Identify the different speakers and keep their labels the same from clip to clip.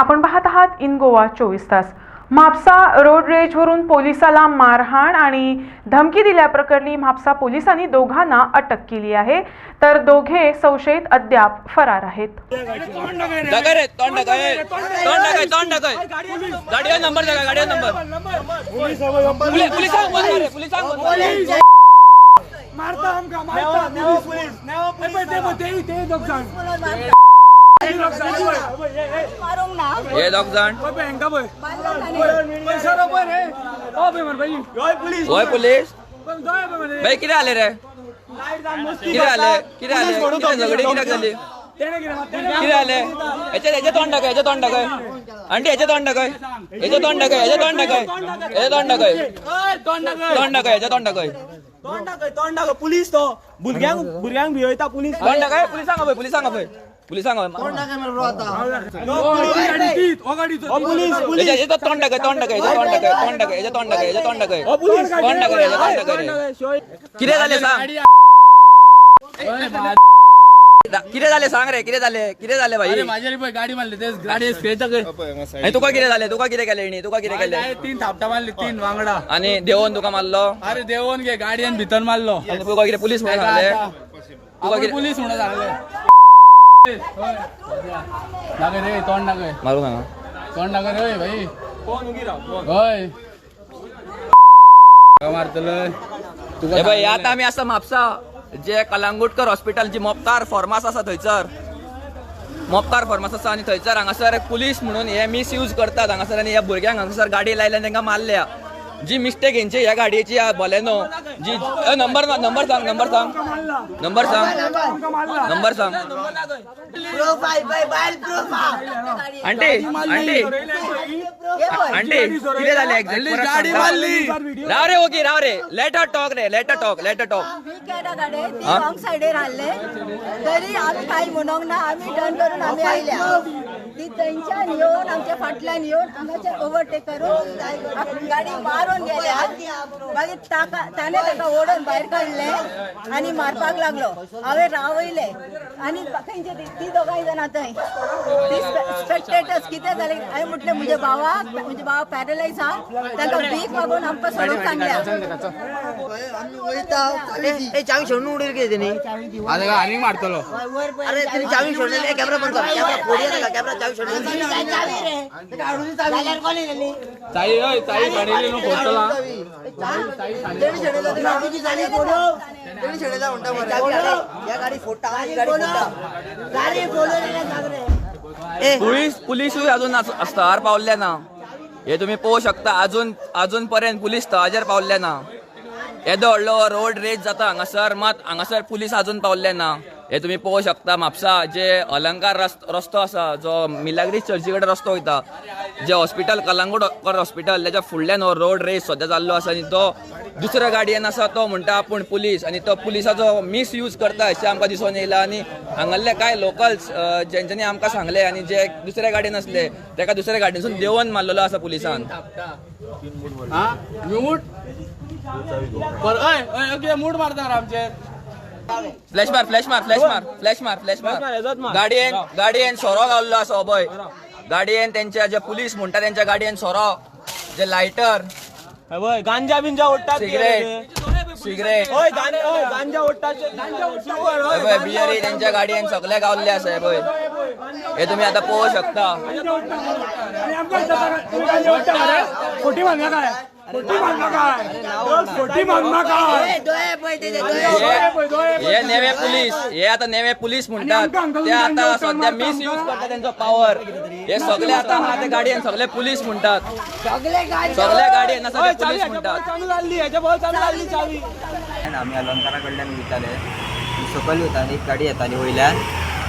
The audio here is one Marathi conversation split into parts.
Speaker 1: आपण पाहत आहात इन गोवा चोवीस तास. म्हापसा रोड रेजवरून पोलिसाला मारहाण आणि धमकी दिल्याप्रकरणी म्हापसा पोलिसांनी दोघांना अटक केली आहे. तर दोघे संशयित अद्याप फरार आहेत.
Speaker 2: मारता ते दोग जाण
Speaker 3: हे
Speaker 2: भाई होय पोलीस?
Speaker 3: बाई किती आले रे? किती आले? किती आले? झगडी किती झाली
Speaker 2: तेने किरे मार तेने
Speaker 3: किती आले? याच्या याच्या तोंड ढगाय याच्या तोंड ढगाय आंटी याच्या तोंड याच्या तोंड ढगाय याच्या तोंड ढगाय याच्या तोंड ढगाय
Speaker 2: तोंड नका पोलीस तो. भुरग्यांक भुरग्यांक भियता पोलीस.
Speaker 3: तोंड ढगाय पोलिसांक पय पोलिसांक पय
Speaker 2: पोलीस
Speaker 3: याच्या याच्या तोंड ढगाय तोंड ढगाय याच्या तोंड ढगाय तोंड ढगाय याच्या तोंड ढगाय याच्या तोंड ढगाय
Speaker 2: ओ पोलीस
Speaker 3: तोंड ढगाय याच्या तोंड ढगाय किती झाले सांग? किती झाले? सांग रे किती झाले किती झाले भाई?
Speaker 4: माझ्या गाडी मारली तेच गाडी
Speaker 3: तुका किती झाले तुका किती केले हिणी? तुका किती केले?
Speaker 4: तीन थापटा मारली तीन वांगडा.
Speaker 3: आणि देवून तुका मारलो?
Speaker 4: अरे देवून घे गाडी आणि भितर मारलो.
Speaker 3: तुका किती पोलीस म्हणून सांगले तुका
Speaker 4: पोलीस म्हणून सांगले नागे रे तोंड नागे
Speaker 3: मारू सांगा
Speaker 4: तोंड नागे रे भाई होय का मारतलं
Speaker 3: भाई आता आम्ही असं म्हापसा जे कलांगुटकर हॉस्पिटल जी मोपकार फॉर्मास आसा थंयसर. मोपकार फॉर्मास आसा आनी थंयसर हांगासर पुलीस म्हणून हे मिस यूज करतात हांगासर आनी ह्या भुरग्यांक हांगासर गाडी लायल्यान तांकां मारल्या. जी मिस्टेक हेंची ह्या गाडयेची बॉलेनो. जी अ, नंबर नंबर सांग नंबर सांग. नंबर सांग. नंबर सांग. आंटी आंटी आंटी किती झाले एक्झॅक्ट
Speaker 4: गाडी मारली.
Speaker 3: राव रे ओके राव रे. लेटर टॉक रे लेटर टॉक लेटर टॉक
Speaker 5: आम्ही केडा गाडे. ती रॉंग सायडीर हाडले तरी आम्ही काही म्हणूंक ना आम्ही टर्न करून आम्ही आयल्या. ती थंयच्यान येवन आमच्या फाटल्यान येवन हांगाचे ओव्हरटेक करून गाडी मारून गेल्या. मागीर ताका ताणे ताका ओडून भायर काडले आनी मारपाक लागलो. हांवें रावयले. आनी खंयचे ती- दोगांय जाणां थंय ती स्पेक्टेटर्स कितें जालें हांवें म्हटलें म्हज्या भावाक म्हज्या भावाक पॅरलायज आहा तांकां भीक मागून आमकां सोडूंक सांगल्या.
Speaker 6: चावी सोडून त्यांनी
Speaker 4: आता का आणि मारतलो.
Speaker 6: अरे त्यांनी चावी सोडलेली कॅमेरा बंद कर. कॅमेरा फोडी कॅमेरा चावी सोडलेली
Speaker 4: चाई होय चाई फोटोला
Speaker 3: पोलीस अजून अस- स्थळार पावल्ले ना. हे तुम्ही पोहू शकता अजून अजून पर्यंत पोलीस स्थळाचेर पावल्या ना. येदो व्हडलो रोड रेज जाता हांगासर मात हांगासर पुलीस आजून पावल्ले ना. हे तुम्ही पळोवंक शकता म्हापसा जे अलंकार रस्तो आसा जो मिलाग्री चर्ची कडेन रस्तो वयता जे हॉस्पिटल कलांगूट हॉस्पिटल तेच्या फुडल्यान हो रोड रेज सद्या जाल्लो आसा आनी तो दुसऱ्या गाडयेन आसा तो म्हणटा आपूण पुलीस आनी तो पुलिसाचो मिस यूज करता अशें आमकां दिसून येयला आनी हांगल्ले कांय लोकल्स जेंच्यांनी आमकां सांगले आनी जे दुसऱ्या गाडयेन आसले ताका दुसऱ्या गाडयेनसून देंवन मारलेलो आसा पुलिसान
Speaker 4: मूड मारता आमचे
Speaker 3: फ्लॅश मार फ्लॅश मार फ्लॅश मार फ्लॅश मार फ्लॅश मार. गाडयेन गाडयेन सोरो घाल्लो आसा अभय गाडयेन त्यांच्या जे पुलीस म्हणटा त्यांच्या गाडयेन सोरो जे लायटर
Speaker 2: गांजा बिंजा ओडटात
Speaker 3: सिगरेट सिगरेट
Speaker 2: गांजा
Speaker 3: बियरी त्यांच्या गाडयेन सगळे गावल्ले आसा अभय हे तुम्ही आता पळोवू शकता.
Speaker 2: खोटी काय? खोटी काय?
Speaker 3: हे नेवे पुलीस हे आता नेवे पुलीस म्हणतात. ते आता सध्या मिस यूज करतात त्यांचा पॉवर हे सगळे आता हा ते गाडयेन सगळे पुलीस म्हणतात. सगळ्या गाडयेन आसा ते पुलीस म्हणतात.
Speaker 2: चालू झाली ह्याच्या बॉल चालू झाली चावी
Speaker 7: आम्ही अलंकारा कडल्यान वयताले सकयल वयताली एक गाडी येताली वयल्यान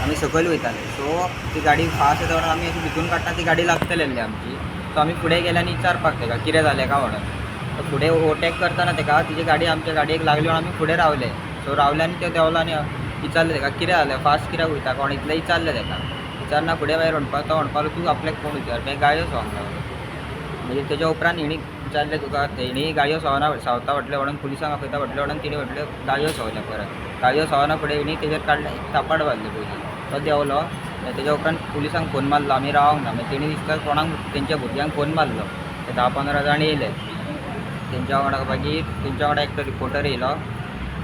Speaker 7: आमी सकयल वयताले सो ती गाडी फास्ट येता म्हणून आमी अशी भितून काडटा ती गाडी लागतलेली आमची. सो आमी फुडें गेले आनी विचारपाक तेका कितें जालें काय म्हणून? सो फुडें ओवरटेक करताना तेका तिची गाडी आमच्या गाडयेक लागली म्हणून आमी फुडें रावले. सो रावले आनी तें देंवलो आनी विचारलें तेका कितें जालें फास्ट कित्याक वयता कोण इतलें विचारलें तेका विचारना फुडें भायर म्हणपाक तो म्हणपा लागलो, तूं आपल्याक कोण विचार मागीर गाडयो सांगलो म्हणजे त्याच्या उपरांत हिणी विचारले तुका तेणी गाडयो सवना सावता म्हटले म्हणून पुलिसांक आपयता म्हटले म्हणून तिणे म्हटले गाडयो सवल्या परत. गाडयो सवना फुडें हिणी तेजेर काडलें सापड बांदले पयलीं तो देंवलो मागीर उपरांत पुलिसांक फोन मारलो. आमी रावंक ना. मागीर तेणी दिसता कोणाक तेंच्या भुरग्यांक फोन मारलो. ते धा पंदरा जाण येयले. तेंच्या वांगडा मागीर तेंच्या वांगडा एकटो रिपोर्टर येयलो.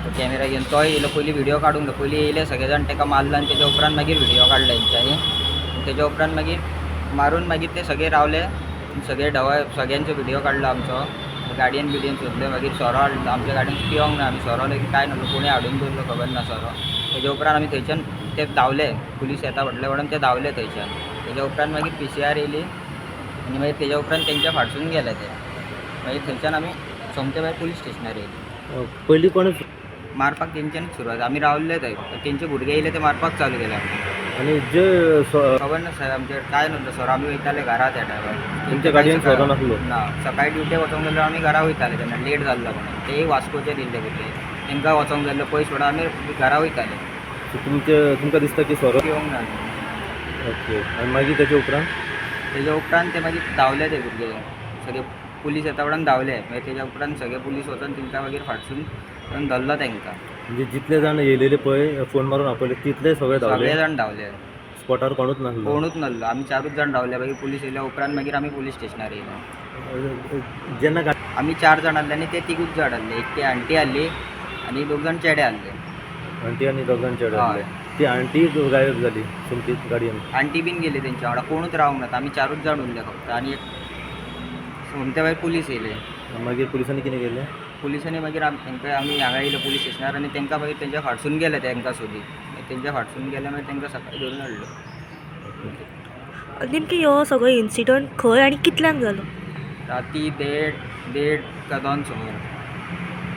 Speaker 7: तो कॅमेरा घेवन तोय येयलो. पयलीं व्हिडिओ काडूंक ना पयलीं येयले सगळे जाण ताका मारलो आनी तेच्या उपरांत मागीर व्हिडिओ काडलो तेंच्यांनी तेच्या उपरांत मागीर मारून मागीर ते सगळे रावले. सगळे ढवळ सगळ्यांचो व्हिडिओ काडलो आमचो. गाडयेन बिडयेन सोदले. मागीर सोरो हाडलो. आमच्या गाडयेन पिवंक ना. आमी सोरो लेगीत कांय नासलो कोणी हाडून दवरलो खबर ना सोरो तेच्या उपरांत आमी थंयच्यान ते धांवले पुलीस येता म्हटल्या वडून ते धांवले थंयच्यान तेच्या उपरांत मागीर पी सी आर येयली आनी मागीर तेच्या उपरांत तेंच्या फाटसून गेले ते. मागीर थंयच्यान आमी सोमते भायर पुलीस स्टेशनार येयली
Speaker 8: पयलीं कोण
Speaker 7: मारपाक तेंच्यांनीच सुरवात. आमी रावल्ले थंय. तेंचे भुरगे येयले ते मारपाक चालू केले.
Speaker 8: आनी जे
Speaker 7: खबर ना साहेब आमचे काय नव्हतं सर आमी वयताले घरा त्या टायमार
Speaker 8: तुमच्या गाडयेन सोरो नासलो.
Speaker 7: ना. सकाळी ड्युटी वचोंक गेल्यार आमी घरा वयताले तेन्ना लेट जाल्लो म्हणून. ते वास्कोचे दिल्ले भुरगे तेंकां वचोंक गेल्लो पयस सोडून आमी घरा वयताले
Speaker 8: सो तुमचे तुमकां दिसता की सोरो
Speaker 7: येवंक ना
Speaker 8: ओके. आनी मागीर तेच्या उपरांत?
Speaker 7: तेच्या उपरांत ते मागीर धांवले ते भुरगे. सगळे पुलीस येता वडून धांवले. मागीर तेच्या उपरांत सगळे पुलीस वचोन तेंकां मागीर फाटसून धरलो तेंकां.
Speaker 8: म्हणजे जितले जाण येयलेले पळय फोन मारून आपयले तितले सगळे
Speaker 7: सगळे जाण धांवले.
Speaker 8: स्पॉटार कोणूच नासलो.
Speaker 7: कोणूच नासलो. आमी चारूच जाण धांवले. मागीर पुलीस येयल्या उपरांत मागीर आमी पुलीस स्टेशनार येयले
Speaker 8: जेन्ना गा-
Speaker 7: आमी चार जाण आहले आनी ते तिगूच जाण आहले एक ती आंटी आहली आनी दोग जाण चेडे आहले
Speaker 8: आंटी दोगांचे चेडे
Speaker 7: हय.
Speaker 8: आसले ती आंटी गायब जाली तुमची गाडयेन
Speaker 7: आंटी बीन गेली तेंच्या वांगडा कोणूच रावंक ना आमी चारूच जाण उरले फक्त. आनी एक सोमते भायर पुलीस येयले
Speaker 8: मागीर पुलिसांनी कितें केलें
Speaker 7: पुलिसांनी मागीर आम तेंकां आमी हांगा येयले पुलीस स्टेशनार आनी तेंकां मागीर तेंच्या फाटसून गेले तेंकां सोदी तेंच्या फाटसून गेले मागीर तेंकां सकाळीं धरून हाडलो
Speaker 9: नेमकी हो सगळो इन्सिडंट खंय आनी कितल्यांक जालो
Speaker 7: राती देड देड का दोन समोर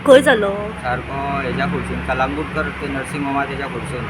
Speaker 9: खंय जालो
Speaker 7: सारको हेज्या खुर्सून कलांगूटकर ते नर्सिंग होमा तेज्या खुर्सून